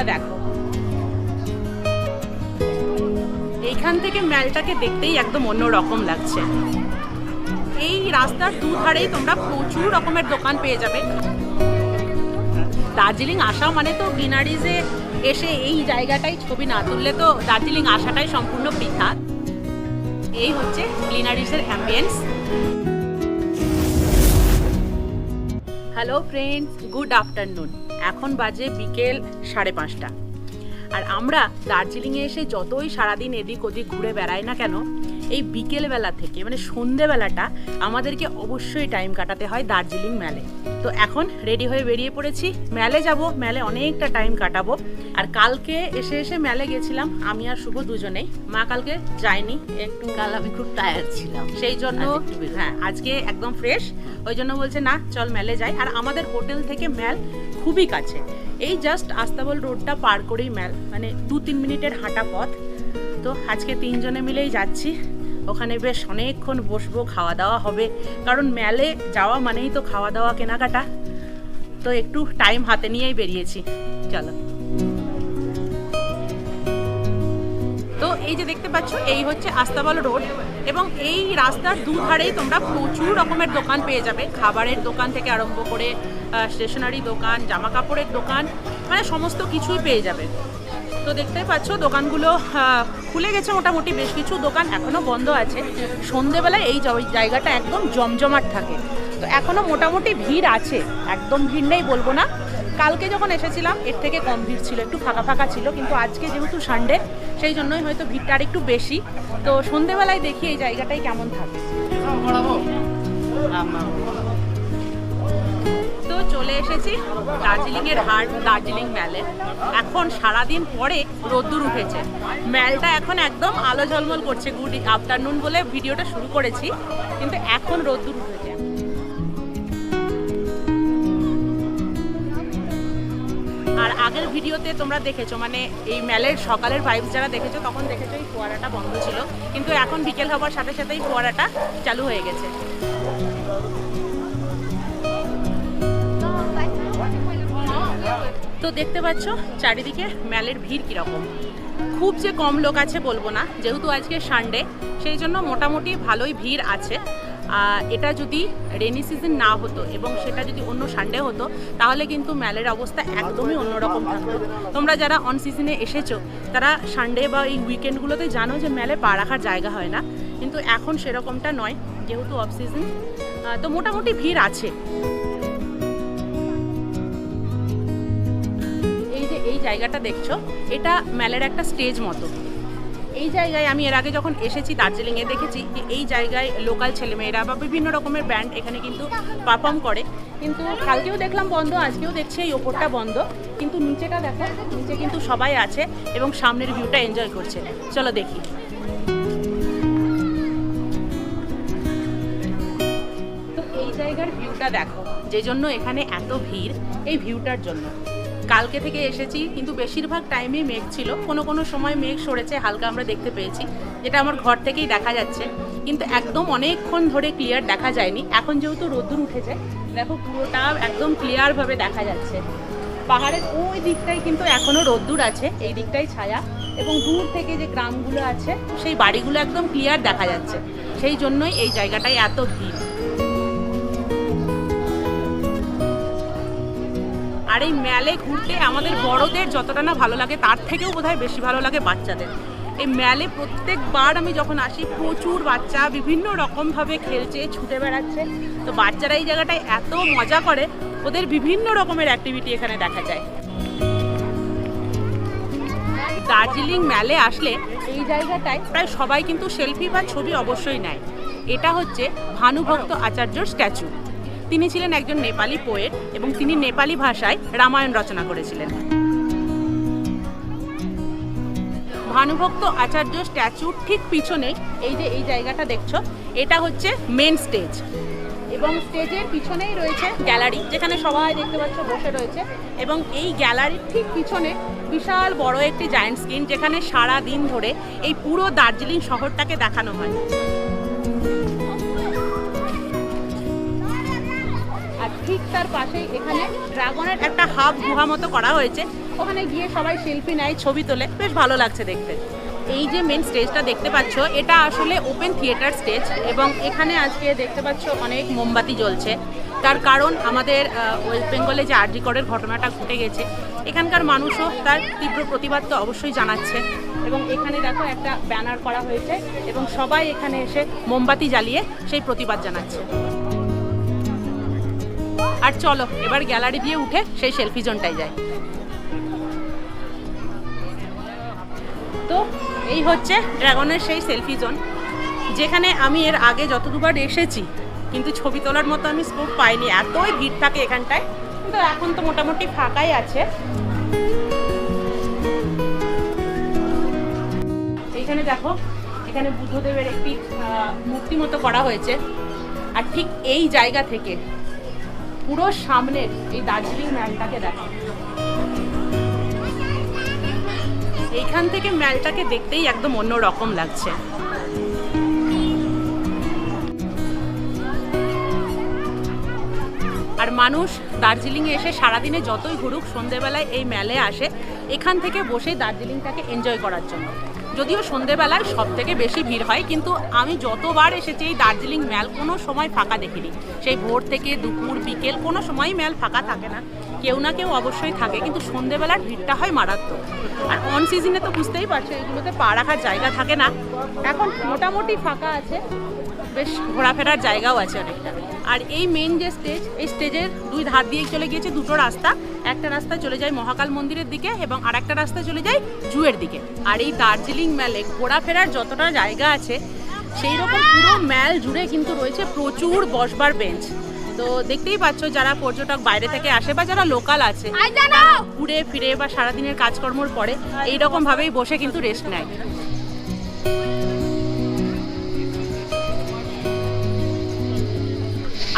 ভিউটা দেখো। এইখান থেকে ম্যালটাকে দেখতেই একদম অন্য রকম লাগছে। এই রাস্তার দুধারেই তোমরা প্রচুর রকমের দোকান পেয়ে যাবে। দার্জিলিং আসা মানে তো গ্রিনারিজে এসে এই জায়গাটাই ছবি না তুললে তো দার্জিলিং আসাটাই সম্পূর্ণ বৃথা। এই হচ্ছে গ্লিনারিজের ambience hello friends good afternoon এখন বাজে বিকেল সাড়ে পাঁচটা। আর আমরা দার্জিলিংয়ে এসে যতই সারাদিন এদিক ওদিক ঘুরে বেড়াই না কেন এই বিকেলবেলা থেকে মানে সন্ধেবেলাটা আমাদেরকে অবশ্যই টাইম কাটাতে হয় দার্জিলিং ম্যালে তো এখন রেডি হয়ে বেরিয়ে পড়েছি। ম্যালে যাব ম্যালে অনেকটা টাইম কাটাবো। আর কালকে এসে এসে ম্যালে গেছিলাম আমি আর শুভ দুজনেই। মা কালকে যায়নি একটু কাল আমি খুব টায়ার্ড ছিলাম। সেই জন্য। হ্যাঁ আজকে একদম ফ্রেশ ওই জন্য বলছে না চল ম্যালে যাই। আর আমাদের হোটেল থেকে ম্যাল খুবই কাছে। এই জাস্ট আস্তাবল রোডটা পার করেই ম্যাল মানে দু তিন মিনিটের হাঁটা পথ। তো আজকে তিনজনে মিলেই যাচ্ছি। ওখানে বেশ অনেকক্ষণ বসবো খাওয়া দাওয়া হবে। কারণ ম্যালে যাওয়া মানেই তো খাওয়া দাওয়া কেনাকাটা। তো একটু টাইম হাতে নিয়েই বেরিয়েছি। চলো। এই যে দেখতে পাচ্ছ, এই হচ্ছে আস্তাবল রোড এবং এই রাস্তার দুধারেই তোমরা প্রচুর রকমের দোকান পেয়ে যাবে। খাবারের দোকান থেকে আরম্ভ করে স্টেশনারি দোকান জামা কাপড়ের দোকান মানে সমস্ত কিছুই পেয়ে যাবে। তো দেখতেই পাচ্ছ, দোকানগুলো খুলে গেছে মোটামুটি বেশ কিছু দোকান এখনও বন্ধ আছে। সন্ধেবেলায় এই জায়গাটা একদম জমজমাট থাকে। তো এখনও মোটামুটি ভিড় আছে। একদম ভিড় নেই বলব না। কালকে যখন এসেছিলাম, এর থেকে কম ভিড় ছিল, একটু ফাঁকা ফাঁকা ছিল, কিন্তু আজকে যেহেতু সানডে সেই জন্যই হয়তো ভিড়টা আর একটু বেশি। তো সন্ধেবেলায় দেখি এই জায়গাটাই কেমন থাকে। তো চলে এসেছি দার্জিলিং এর হাট, দার্জিলিং ম্যালে এখন সারাদিন পরে রোদ্দুর উঠেছে। ম্যালটা এখন একদম আলো ঝলমল করছে, গুড আফটারনুন বলে ভিডিওটা শুরু করেছি, কিন্তু এখন রোদ্দুর উঠেছে। আগের ভিডিওতে তোমরা দেখেছ মানে এই ম্যালের সকালের ভাইবস যারা দেখেছ, তখন দেখেছ এই ফোয়ারাটা বন্ধ ছিল। কিন্তু এখন বিকেল হবার সাথে সাথেই ফোয়ারাটা চালু হয়ে গেছে। তো দেখতে পাচ্ছ, চারিদিকে ম্যালের ভিড় কীরকম। খুব যে কম লোক আছে বলব না, যেহেতু আজকে সানডে সেই জন্য মোটামুটি ভালোই ভিড় আছে। এটা যদি রেনি সিজন না হতো এবং সেটা যদি অন্য সানডে হতো, তাহলে কিন্তু ম্যালের অবস্থা একদমই অন্যরকম থাকতো। তোমরা যারা অন সিজনে এসেছ, তারা সানডে বা এই উইকেন্ডগুলোতে জানো যে ম্যালে পা রাখার জায়গা হয় না। কিন্তু এখন সেরকমটা নয়, যেহেতু অফ সিজন তো মোটামুটি ভিড় আছে। এই যে, এই জায়গাটা দেখছ, এটা ম্যালের একটা স্টেজ মতো। এই জায়গায় আমি এর আগে যখন এসেছি দার্জিলিংয়ে দেখেছি যে এই জায়গায় লোকাল ছেলেমেয়েরা বা বিভিন্ন রকমের ব্যান্ড এখানে কিন্তু পারফর্ম করে। কিন্তু কালকেও দেখলাম বন্ধ, আজকেও দেখছি এই ওপরটা বন্ধ। কিন্তু নিচেটা দেখো, নিচে কিন্তু সবাই আছে এবং সামনের ভিউটা এনজয় করছে। চলো দেখি। তো এই জায়গার ভিউটা দেখো যে জন্য এখানে এত ভিড়, এই ভিউটার জন্য। কালকে থেকে এসেছি, কিন্তু বেশিরভাগ টাইমে মেঘ ছিল। কোনো কোনো সময় মেঘ সরেছে, হালকা আমরা দেখতে পেয়েছি, যেটা আমার ঘর থেকেই দেখা যাচ্ছে। কিন্তু একদম অনেকক্ষণ ধরে ক্লিয়ার দেখা যায়নি। এখন যেহেতু রোদ্দুর উঠেছে, দেখো পুরোটা একদম ক্লিয়ারভাবে দেখা যাচ্ছে। পাহাড়ের ওই দিকটাই কিন্তু এখনও রোদ্দুর আছে, এই দিকটাই ছায়া। এবং দূর থেকে যে গ্রামগুলো আছে, সেই বাড়িগুলো একদম ক্লিয়ার দেখা যাচ্ছে। সেই জন্যই এই জায়গাটায় এত ভিড়। আর এই ম্যালে ঘুরতে আমাদের বড়দের যতটা না ভালো লাগে, তার থেকেও বোধহয় বেশি ভালো লাগে বাচ্চাদের। এই ম্যালে প্রত্যেকবার আমি যখন আসি, প্রচুর বাচ্চা বিভিন্ন রকমভাবে খেলছে, ছুটে বেড়াচ্ছে। তো বাচ্চারা এই জায়গাটায় এত মজা করে, ওদের বিভিন্ন রকমের অ্যাক্টিভিটি এখানে দেখা যায়। দার্জিলিং ম্যালে আসলে এই জায়গাটায় প্রায় সবাই কিন্তু সেলফি বা ছবি অবশ্যই নেয়। এটা হচ্ছে ভানুভক্ত আচার্যর স্ট্যাচু তিনি ছিলেন একজন নেপালি পোয়েট এবং তিনি নেপালি ভাষায় রামায়ণ রচনা করেছিলেন। ভানুভক্ত আচার্য স্ট্যাচুর ঠিক পিছনে, এই যে এই জায়গাটা দেখছ, এটা হচ্ছে মেন স্টেজ এবং স্টেজের পিছনেই রয়েছে গ্যালারি যেখানে সবাই দেখতে পাচ্ছ বসে রয়েছে। এবং এই গ্যালারির ঠিক পিছনে বিশাল বড় একটি জায়েন্ট স্ক্রিন যেখানে সারা দিন ধরে এই পুরো দার্জিলিং শহরটাকে দেখানো হয়। ঠিক তার পাশেই এখানে ড্রাগনের একটা হাফ গুহা মতো করা হয়েছে। ওখানে গিয়ে সবাই সেলফি নেয়, ছবি তোলে। বেশ ভালো লাগছে দেখতে। এই যে মেন স্টেজটা দেখতে পাচ্ছ, এটা আসলে ওপেন থিয়েটার স্টেজ এবং এখানে আজকে দেখতে পাচ্ছ অনেক মোমবাতি জ্বলছে। তার কারণ আমাদের ওয়েস্ট বেঙ্গলে যে আরজি করের ঘটনাটা ঘটে গেছে, এখানকার মানুষও তার তীব্র প্রতিবাদ তো অবশ্যই জানাচ্ছে। এবং এখানে দেখো একটা ব্যানার করা হয়েছে এবং সবাই এখানে এসে মোমবাতি জ্বালিয়ে সেই প্রতিবাদ জানাচ্ছে। আর চলো, এবার গ্যালারি দিয়ে উঠে সেই সেলফি জোনটায় যায় তো এই হচ্ছে ড্রাগনের সেই সেলফি জোন, যেখানে আমি এর আগে যত দুবার এসেছি, কিন্তু ছবি তোলার মতো আমি স্কোপ পাইনি, এতই ভিড় থাকে এখানটায়। কিন্তু এখন তো মোটামুটি ফাঁকাই আছে। এইখানে দেখো, এখানে বুদ্ধদেবের একটি মূর্তি মতো করা হয়েছে। আর ঠিক এই জায়গা থেকে পুরো সামনের এই দার্জিলিং ম্যালটাকে দেখো। এইখান থেকে ম্যালটাকে দেখতেই একদম অন্য রকম লাগছে। আর মানুষ দার্জিলিংয়ে এসে সারাদিনে যতই ঘুরুক, সন্ধেবেলায় এই মেলে আসে, এখান থেকে বসে দার্জিলিংটাকে এনজয় করার জন্য। যদিও সন্ধেবেলায় সব থেকে বেশি ভিড় হয়, কিন্তু আমি যতবার এসেছি এই দার্জিলিং ম্যাল কোনো সময় ফাঁকা দেখিনি। সেই ভোর থেকে দুপুর, বিকেল কোনো সময়ই ম্যাল ফাঁকা থাকে না। কেউ না কেউ অবশ্যই থাকে, কিন্তু সন্ধেবেলার ভিড়টা হয় মারাত্মক। আর অন সিজনে তো বুঝতেই পারছ, এগুলোতে পা রাখার জায়গা থাকে না। এখন মোটামুটি ফাঁকা আছে। বেশ ঘোরাফেরার জায়গাও আছে অনেকটা। আর এই মেন যে স্টেজ এই স্টেজের দুই ধার দিয়ে চলে গিয়েছে দুটো রাস্তা। একটা রাস্তা চলে যায় মহাকাল মন্দিরের দিকে এবং আর একটা রাস্তা চলে যায় জুয়ের দিকে। আর এই দার্জিলিং ম্যালে ঘোরাফেরার যতটা জায়গা আছে সেই রকম পুরো ম্যাল জুড়ে কিন্তু রয়েছে প্রচুর বসবার বেঞ্চ তো দেখতেই পাচ্ছ যারা পর্যটক বাইরে থেকে আসে বা যারা লোকাল আছে ঘুরে ফিরে বা সারাদিনের কাজকর্মর পরে এইরকম ভাবেই বসে কিন্তু রেস্ট নেয়।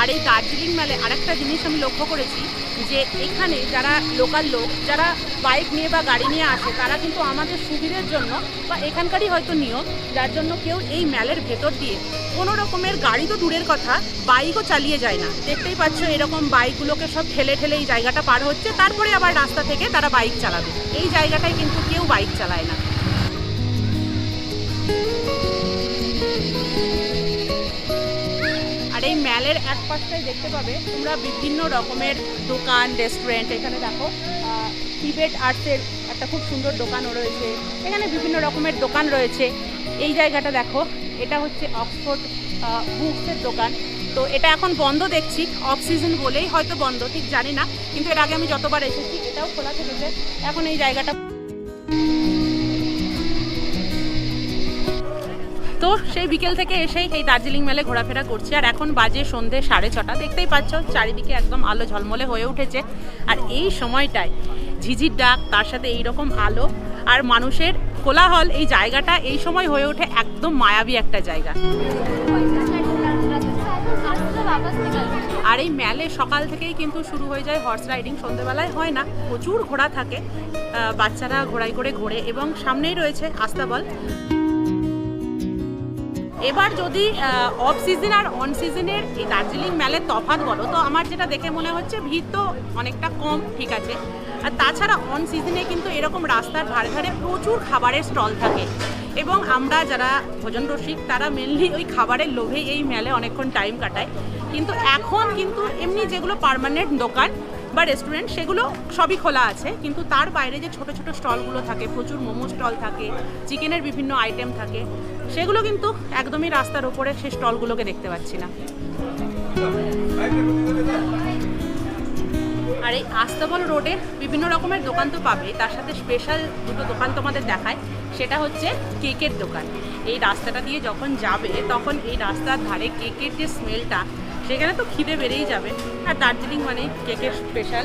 আর এই দার্জিলিং মেলে আরেকটা জিনিস আমি লক্ষ্য করেছি যে এখানে যারা লোকাল লোক, যারা বাইক নিয়ে বা গাড়ি নিয়ে আসে, তারা কিন্তু আমাদের সুবিধের জন্য বা এখানকারই হয়তো নিয়ম, যার জন্য কেউ এই মেলের ভেতর দিয়ে কোনো রকমের গাড়ি তো দূরের কথা বাইকও চালিয়ে যায় না। দেখতেই পাচ্ছ এরকম বাইকগুলোকে সব ঠেলে ঠেলে এই জায়গাটা পার হচ্ছে, তারপরে আবার রাস্তা থেকে তারা বাইক চালাবে। এই জায়গাটায় কিন্তু কেউ বাইক চালায় না। ম্যালের এক পাশটায় দেখতে পাবে তোমরা বিভিন্ন রকমের দোকান রেস্টুরেন্ট এখানে দেখো টিবেট আর্টসের একটা খুব সুন্দর দোকানও রয়েছে। এখানে বিভিন্ন রকমের দোকান রয়েছে। এই জায়গাটা দেখো, এটা হচ্ছে অক্সফোর্ড বুকসের দোকান। তো এটা এখন বন্ধ দেখছি অফ সিজন বলেই হয়তো বন্ধ, ঠিক জানি না। কিন্তু এর আগে আমি যতবার এসেছি, এটাও খোলা থেকেছে। এখন এই জায়গাটা তো সেই বিকেল থেকে এসেই এই দার্জিলিং মেলে ঘোরাফেরা করছি। আর এখন বাজে সন্ধে সাড়ে ছটা। দেখতেই পাচ্ছ, চারিদিকে একদম আলো ঝলমলে হয়ে উঠেছে। আর এই সময়টায় ঝিঝির ডাক, তার সাথে এই রকম আলো আর মানুষের কোলাহল, এই জায়গাটা এই সময় হয়ে ওঠে একদম মায়াবী একটা জায়গা। আর এই মেলে সকাল থেকেই কিন্তু শুরু হয়ে যায় হর্স রাইডিং সন্ধেবেলায় হয় না, প্রচুর ঘোড়া থাকে। বাচ্চারা ঘোড়ায় করে ঘোরে এবং সামনেই রয়েছে আস্তাবল। এবার যদি অফ সিজন আর অন সিজনের এই দার্জিলিং মেলের তফাৎ বলো, তো আমার যেটা দেখে মনে হচ্ছে ভিড় তো অনেকটা কম, ঠিক আছে। আর তাছাড়া অন সিজনে কিন্তু এরকম রাস্তার ধারে ধারে প্রচুর খাবারের স্টল থাকে। এবং আমরা যারা ভোজন রসিক, তারা মেনলি ওই খাবারের লোভেই এই মেলে অনেকক্ষণ টাইম কাটায় কিন্তু এখন কিন্তু এমনি যেগুলো পার্মানেন্ট দোকান বা রেস্টুরেন্ট সেগুলো সবই খোলা আছে। কিন্তু তার বাইরে যে ছোট ছোট স্টলগুলো থাকে, প্রচুর মোমো স্টল থাকে চিকেনের বিভিন্ন আইটেম থাকে সেগুলো কিন্তু একদমই রাস্তার ওপরে সে স্টলগুলোকে দেখতে পাচ্ছি না। আর এই আস্তাবল রোডে বিভিন্ন রকমের দোকান তো পাবে। তার সাথে স্পেশাল দুটো দোকান তোমাদের দেখায়। সেটা হচ্ছে কেকের দোকান। এই রাস্তাটা দিয়ে যখন যাবে, তখন এই রাস্তার ধারে কেকের যে স্মেলটা, সেখানে তো খিদে বেড়েই যাবে। আর দার্জিলিং মানে কেকের স্পেশাল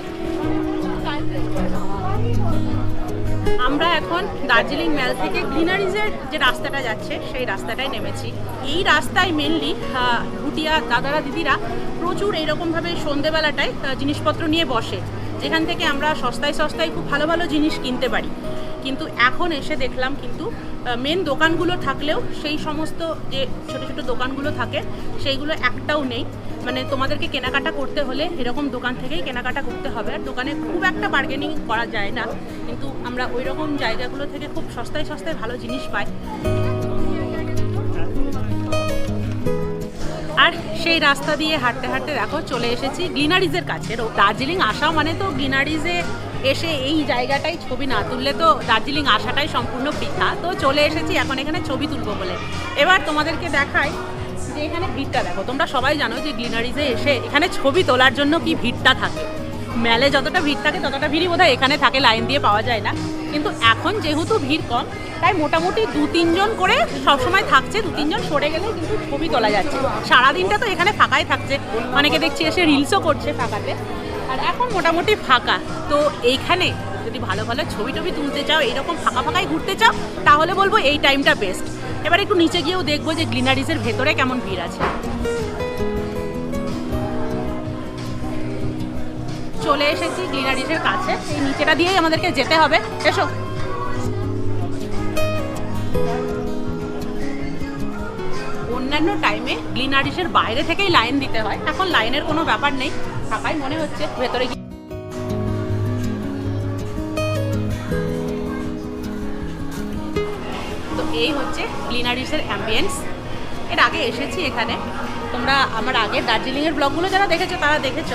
আমরা এখন দার্জিলিং ম্যাল থেকে গ্রিনারিজের যে রাস্তাটা যাচ্ছে, সেই রাস্তাটায় নেমেছি। এই রাস্তায় মেনলি ভুটিয়া দাদারা দিদিরা প্রচুর এইরকমভাবে সন্ধেবেলাটায় জিনিসপত্র নিয়ে বসে, যেখান থেকে আমরা সস্তায় সস্তায় খুব ভালো ভালো জিনিস কিনতে পারি। কিন্তু এখন এসে দেখলাম কিন্তু মেন দোকানগুলো থাকলেও সেই সমস্ত যে ছোট ছোট দোকানগুলো থাকে, সেইগুলো একটাও নেই। মানে তোমাদেরকে কেনাকাটা করতে হলে এরকম দোকান থেকেই কেনাকাটা করতে হবে। আর দোকানে খুব একটা বার্গেনিং করা যায় না, কিন্তু আমরা ওই রকম জায়গাগুলো থেকে খুব সস্তায় সস্তায় ভালো জিনিস পাই। আর সেই রাস্তা দিয়ে হাঁটতে হাঁটতে দেখো চলে এসেছি গ্লিনারিজের কাছে। দার্জিলিং আসা মানে তো গ্লিনারিজে এসে এই জায়গাটাই ছবি না তুললে তো দার্জিলিং আসাটাই সম্পূর্ণ বৃথা। তো চলে এসেছি এখন এখানে ছবি তুলবো বলে। এবার তোমাদেরকে দেখাই যে এখানে ভিড়টা দেখো। তোমরা সবাই জানো যে গ্লিনারিজে এসে এখানে ছবি তোলার জন্য কি ভিড়টা থাকে। মেলে যতটা ভিড় থাকে, ততটা ভিড়ই বোধহয় এখানে থাকে, লাইন দিয়ে পাওয়া যায় না। কিন্তু এখন যেহেতু ভিড় কম, তাই মোটামুটি দু তিনজন করে সবসময় থাকছে, দু তিনজন সরে গেলে কিন্তু ছবি তোলা যাচ্ছে। সারাদিনটা তো এখানে ফাঁকাই থাকছে। অনেকে দেখছি এসে রিলসও করছে ফাঁকাতে। আর এখন মোটামুটি ফাঁকা। তো এইখানে যদি ভালো ভালো ছবি টবি তুলতে চাও, এরকম ফাঁকা ফাঁকাই ঘুরতে চাও, তাহলে বলব এই টাইমটা বেস্ট। এবার একটু নিচে গিয়েও দেখব যে গ্রিনারিজের ভেতরে কেমন ভিড় আছে। চলে এসেছি গ্রিনারিজের কাছে। এই নিচেটা দিয়েই আমাদেরকে যেতে হবে। এসো। অন্যান্য টাইমে গ্লিনারিসের বাইরে থেকেই লাইন দিতে হয়। এখন লাইনের কোনো ব্যাপার নেই। থাকাই মনে হচ্ছে। ভেতরে তো এই হচ্ছে গ্লিনারিসের অ্যাম্বিয়েন্স এর আগে এসেছি এখানে। তোমরা আমার আগে দার্জিলিংয়ের ব্লগগুলো যারা দেখেছ, তারা দেখেছ।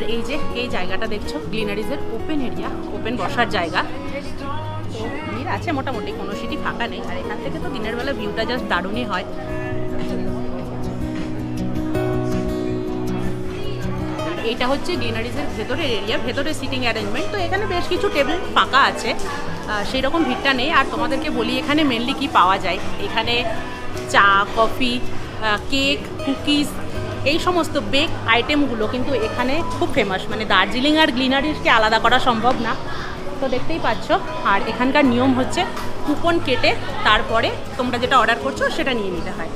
আর এই যে, এই জায়গাটা দেখছ গ্লিনারিজের ওপেন এরিয়া ওপেন বসার জায়গা। তো ভিড় আছে মোটামুটি, কোনো সিটি ফাঁকা নেই। আর এখান থেকে তো দিনের বেলা ভিউটা জাস্ট দারুণই হয়। এটা হচ্ছে গ্লিনারিজের ভেতরের এরিয়া ভেতরে সিটিং অ্যারেঞ্জমেন্ট তো এখানে বেশ কিছু টেবিল ফাঁকা আছে। সেই রকম ভিড়টা নেই। আর তোমাদেরকে বলি, এখানে মেনলি কি পাওয়া যায়? এখানে চা কফি কেক কুকিজ এই সমস্ত বেক আইটেমগুলো কিন্তু এখানে খুব ফেমাস মানে দার্জিলিং আর গ্লিনারিজকে আলাদা করা সম্ভব না। তো দেখতেই পাচ্ছ, আর এখানকার নিয়ম হচ্ছে কুপন কেটে তারপরে তোমরা যেটা অর্ডার করছ সেটা নিয়ে নিতে হয়।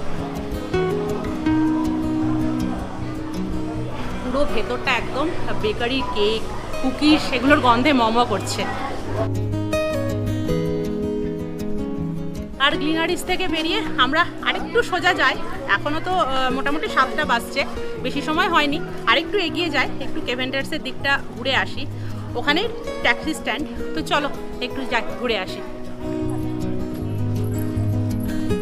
পুরো ভেতরটা একদম বেকারি কেক কুকিজ সেগুলোর গন্ধে মম করছে। আর গ্লিনারিস থেকে বেরিয়ে আমরা আরেকটু সোজা যাই। এখনও তো মোটামুটি সাতটা বাজছে। বেশি সময় হয়নি। আরেকটু এগিয়ে যাই, একটু কেভেন্টার্সের দিকটা ঘুরে আসি। ওখানে ট্যাক্সি স্ট্যান্ড। তো চলো, একটু যাই, ঘুরে আসি।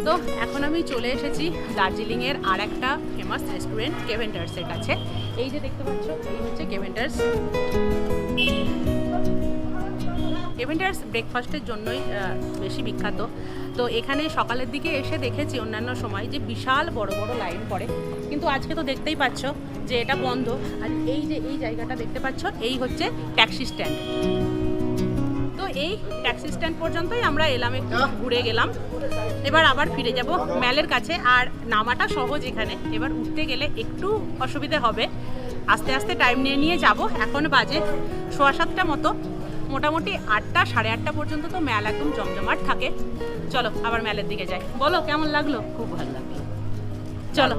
তো এখন আমি চলে এসেছি দার্জিলিংয়ের আর একটা ফেমাস রেস্টুরেন্ট কেভেন্টার্সের কাছে। এই যে দেখতে পাচ্ছ, এই হচ্ছে কেভেন্টার্স কেভেন্টার্স ব্রেকফাস্টের জন্যই বেশি বিখ্যাত। তো এখানে সকালের দিকে এসে দেখেছি অন্যান্য সময় যে বিশাল বড় বড় লাইন পড়ে। কিন্তু আজকে তো দেখতেই পাচ্ছ যে এটা বন্ধ। আর এই যে এই জায়গাটা দেখতে পাচ্ছ এই হচ্ছে ট্যাক্সি স্ট্যান্ড। তো এই ট্যাক্সি স্ট্যান্ড পর্যন্তই আমরা এলাম একটু ঘুরে গেলাম। এবার আবার ফিরে যাব ম্যালের কাছে আর নামাটা সহজ এখানে। এবার উঠতে গেলে একটু অসুবিধে হবে। আস্তে আস্তে টাইম নিয়ে নিয়ে যাব। এখন বাজে সোয়া সাতটা মতো। মোটামুটি আটটা সাড়ে আটটা পর্যন্ত তো ম্যাল একদম জমজমাট থাকে। চলো আবার ম্যালের দিকে যাই। বলো কেমন লাগল? খুব ভালো লাগল। চলো।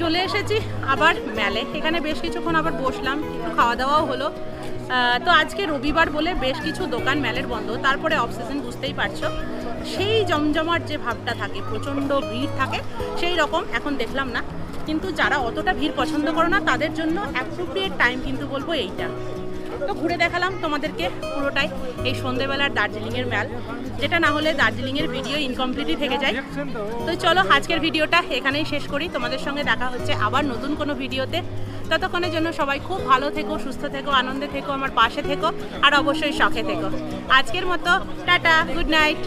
চলে এসেছি আবার মেলে। এখানে বেশ কিছুক্ষণ আবার বসলাম একটু খাওয়া দাওয়াও হলো। তো আজকে রবিবার বলে বেশ কিছু দোকান মেলের বন্ধ। তারপরে অফ সিজন বুঝতেই পারছ। সেই জমজমাট যে ভাবটা থাকে প্রচণ্ড ভিড় থাকে সেই রকম এখন দেখলাম না। কিন্তু যারা অতটা ভিড় পছন্দ করো না, তাদের জন্য অ্যাপ্রোপ্রিয়েট টাইম কিন্তু বলব এইটা। তো ঘুরে দেখালাম তোমাদেরকে পুরোটাই এই সন্ধেবেলার দার্জিলিংয়ের ম্যাল যেটা না হলে দার্জিলিংয়ের ভিডিও ইনকমপ্লিটই থেকে যায়। তো চলো আজকের ভিডিওটা এখানেই শেষ করি। তোমাদের সঙ্গে দেখা হচ্ছে আবার নতুন কোনো ভিডিওতে ততক্ষণের জন্য সবাই খুব ভালো থেকো, সুস্থ থেকো, আনন্দে থেকো, আমার পাশে থেকো, আর অবশ্যই শখে থেকো। আজকের মতো, টাটা গুড নাইট